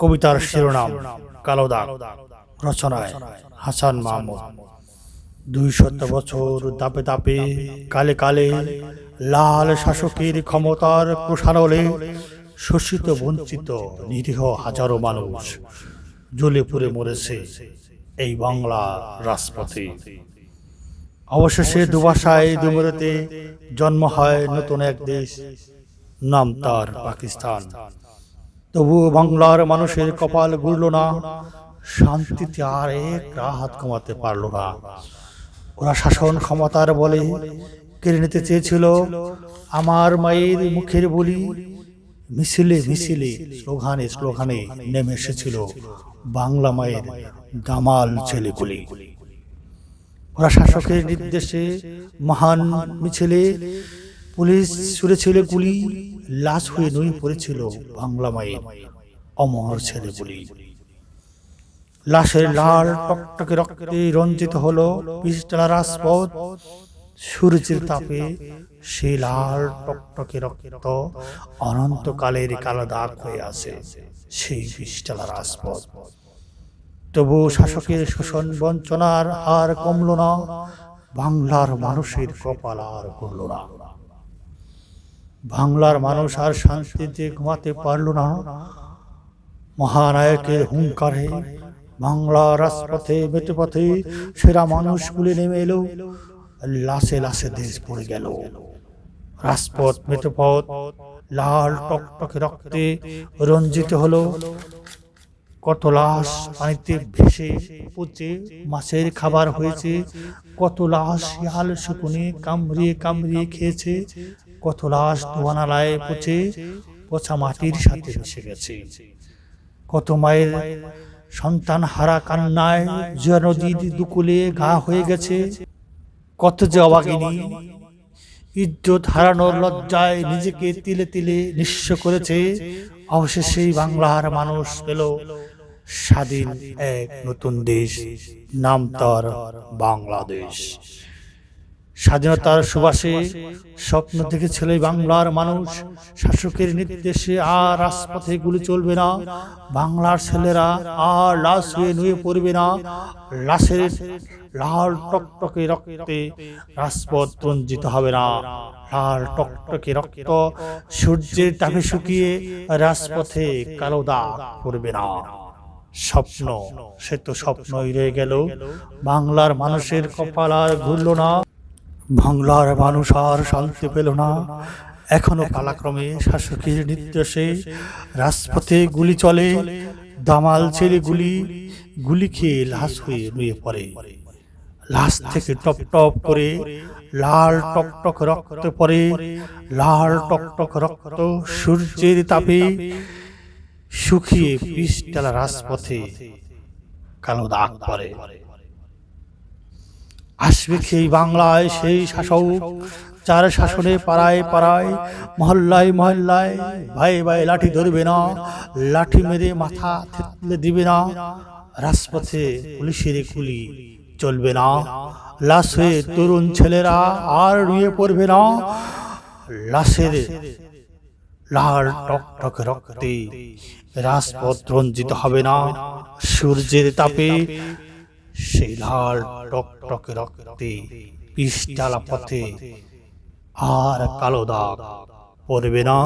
কবিতার শিরোনাম কালো দাগ রচনায় হাসান মাহমুদ। দুই শত বছর দাপে দাপে কালে কালে লাল শাসকের ক্ষমতার প্রসারণে শোষিত বঞ্চিত নিরীহ হাজারো মানুষ জ্বলে পুড়ে মরেছে এই বাংলা রাজপথে। অবশেষে দুবাসায় দুমরেতে জন্ম হয় নতুন এক দেশ নাম তার পাকিস্তান। তবুও বাংলার মানুষের কপাল গুড়ল না। শান্তিতে আর এক রাহাত কমাতে পারল না। ওরা শাসন ক্ষমতার বলে কেড়ে নিতে চেয়েছিল। আমার মায়ের মুখের বলি মিছিলে মিছিলে, স্লোগানে স্লোগানে নেমে এসেছিল বাংলা মায়ের দামাল ছেলেগুলি। ওরা শাসকের নির্দেশে মহান মিছিলে পুলিশ ছুড়ে ছেলে গুলি লাশ হয়ে নই পড়েছিল বাংলা মায়ের অমর ছেলেগুলি লাশের লাল টকটকে রক্তে রঞ্জিত হলো পিস্টলা রাজপথ। সূর্যের তাপে সেই লাল টকটকে রক্ত অনন্তকালের কালো দাগ হয়ে আছে সেই পিস্টলা রাজপথ। তবু শাসকের শোষণ বঞ্চনার হার কমল না। বাংলার মানুষের কপাল আর করল না। বাংলার মানুষ আর শান্তিতে ঘুমাতে পারল না। মহানায়কের হুঙ্কারে বাংলা রাজপথে মেটে পথে সেরা মানুষগুলি নেমে এলো। লাশে লাশে দেশ পড়ে গেল। রাজপথ মেটে পথ লাল টকটকে রক্তে রঞ্জিত হলো। কত লাশ পানিতে ভেসে পচে মাছের খাবার হয়েছে। কত লাশ শিয়াল শুকুনে কামড়িয়ে কামড়িয়ে খেয়েছে। কত লাশ ধোয়ানালায় পচে পচা মাটির সাথে মিশে গেছে। কত মায়ের সন্তান হারা কান্নায় জয়া নদীর দুকুলে গা হয়ে গেছে। কত যে অবাগিনী ইজ্জত হারানোর লজ্জায় নিজেকে তিলে তিলে নিঃস্ব করেছে। অবশেষেই বাংলার মানুষ পেল স্বাধীন এক নতুন দেশ, নাম তার বাংলাদেশ। স্বাধীনতার সুবাসে স্বপ্ন দেখেছিল বাংলার মানুষ। শাসকের নির্দেশে আর রাজপথে গুলি চলবে না। বাংলার ছেলেরা আর লাশ হয়ে নুয়ে পড়বে না। লাশের লাল টকটকে রক্তে রাজপথ রঞ্জিত হবে না। লাল টকটকে রক্ত সূর্যের তাপে শুকিয়ে রাজপথে কালো দাগ পড়বে না। স্বপ্ন সে তো স্বপ্নই রয়ে গেল। বাংলার মানুষের কপাল আর ঘুরল না। বাংলার মানুষ আর শান্তি পেল না। এখনও পালাক্রমে শাসকের নির্দেশে রাজপথে গুলি চলে, দামাল ছেড়ে গুলি গুলি খেয়ে লাশ হয়ে নুয়ে পড়ে। লাশ থেকে টপ টপ করে লাল টকটক রক্ত পরে লাল টকটক রক্ত সূর্যের তাপে শুকিয়ে পিসটালা রাজপথে কালো দাগ পড়ে। আসবে সেই বাংলায় সেই শাসক, যার শাসনে পাড়ায় পাড়ায়, মহল্লায় মহল্লায় ভাই ভাই লাঠি ধরবে না, লাঠি মেরে মাথা থেতলে দিবে না, রাজপথে পুলিশের কুলি চলবে না। লাশ তরুণ ছেলেরা আর নুয়ে পড়বে না। লাশের লাল টকটক রক্তে রাজপথ রঞ্জিত হবে না। সূর্যের তাপে সেই লাল টকটকে রক্তে পিস পথে আর কালো দাগ পড়বে না।